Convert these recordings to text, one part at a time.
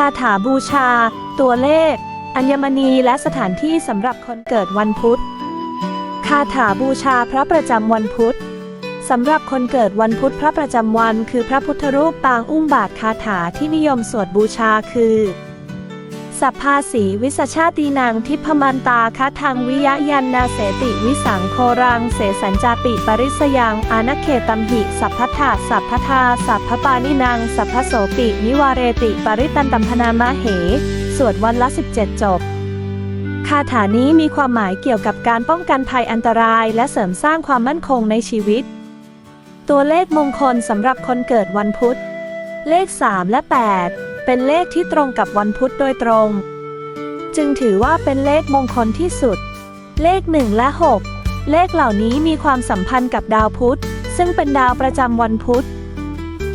คาถาบูชา ตัวเลข อัญมณีและสถานที่สำหรับคนเกิดวันพุธ คาถาบูชาพระประจำวันพุธสำหรับคนเกิดวันพุธพระประจำวัน คือพระพุทธรูปปางอุ้มบาทคาถาที่นิยมสวดบูชาคือ สัพพาสีวิสชาตินางทิพมันตาคะทางวิยะยันนาเสติวิสังโครังเสสัญจาปิปริสยังอาณเขตัมหิ สัพพทาสัพพทาสัพพปานินางสัพพโสปินิวาเรติปริตันตัมพนามะเห สวดวันละ 17 จบคาถานี้มีความหมายเกี่ยวกับการป้องกันภัยอันตราย และเสริมสร้างความมั่นคงในชีวิต ตัวเลขมงคลสำหรับคนเกิดวันพุธ เลข 3 และ 8 เป็นเลขที่ตรงกับวันพุธโดยตรง จึงถือว่าเป็นเลขมงคลที่สุด เลข 1 และ 6 เลขเหล่านี้มีความสัมพันธ์กับดาวพุธ ซึ่งเป็นดาวประจำวันพุธ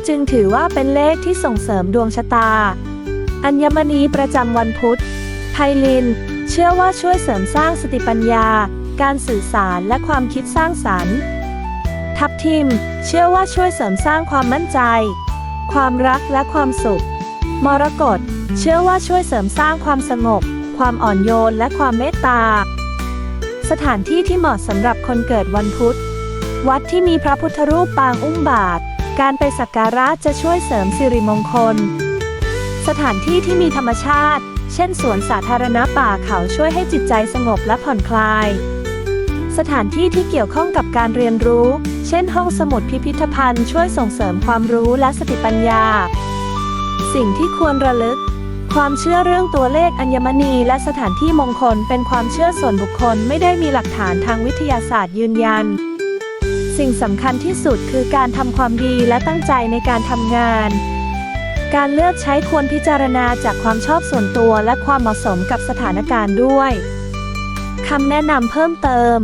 จึงถือว่าเป็นเลขที่ส่งเสริมดวงชะตา อัญมณีประจำวันพุธ ไพลิน เชื่อว่าช่วยเสริมสร้างสติปัญญา การสื่อสารและความคิดสร้างสรรค์ ทับทิม เชื่อว่าช่วยเสริมสร้างความมั่นใจความรักและความสุข มรกตเชื่อว่าช่วยเสริมสร้างความสงบ ความอ่อนโยนและความเมตตา สถานที่ที่เหมาะสำหรับคนเกิดวันพุธ วัดที่มีพระพุทธรูปปางอุ้มบาท การไปสักการะจะช่วยเสริมสิริมงคล สถานที่ที่มีธรรมชาติ เช่นสวนสาธารณะป่าเขาช่วยให้จิตใจสงบและผ่อนคลาย สถานที่ที่เกี่ยวข้องกับการเรียนรู้ เช่นห้องสมุดพิพิธภัณฑ์ช่วยส่งเสริมความรู้และสติปัญญา สิ่งที่ควรระลึก ความเชื่อเรื่องตัวเลขอัญมณีและสถานที่มงคลเป็นความเชื่อส่วนบุคคลไม่ได้มีหลักฐานทางวิทยาศาสตร์ยืนยัน สิ่งสำคัญที่สุดคือการทำความดีและตั้งใจในการทำงาน การเลือกใช้ควรพิจารณาจากความชอบส่วนตัวและความเหมาะสมกับสถานการณ์ด้วยคำแนะนำเพิ่มเติม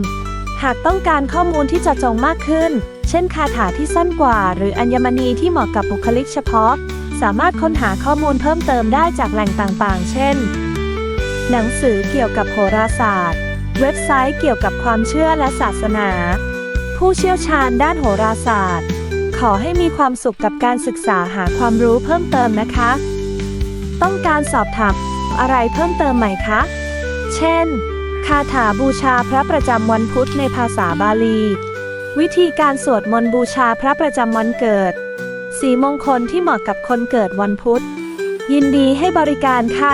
หากต้องการข้อมูลที่เจาะจงมากขึ้น เช่นคาถาที่สั้นกว่า หรืออัญมณีที่เหมาะกับบุคลิกเฉพาะ สามารถค้นหาข้อมูลเพิ่มเติมได้จากแหล่งต่างๆ เช่น หนังสือเกี่ยวกับโหราศาสตร์ เว็บไซต์เกี่ยวกับความเชื่อและศาสนา ผู้เชี่ยวชาญด้านโหราศาสตร์ ขอให้มีความสุขกับการศึกษาหาความรู้เพิ่มเติมนะคะ ต้องการสอบถามอะไรเพิ่มเติมไหมคะ เช่น คาถาบูชาพระประจำวันพุธในภาษาบาลี วิธีการสวดมนต์บูชาพระประจำวันเกิด สีมงคลที่เหมาะกับคนเกิดวันพุธ ยินดีให้บริการค่ะ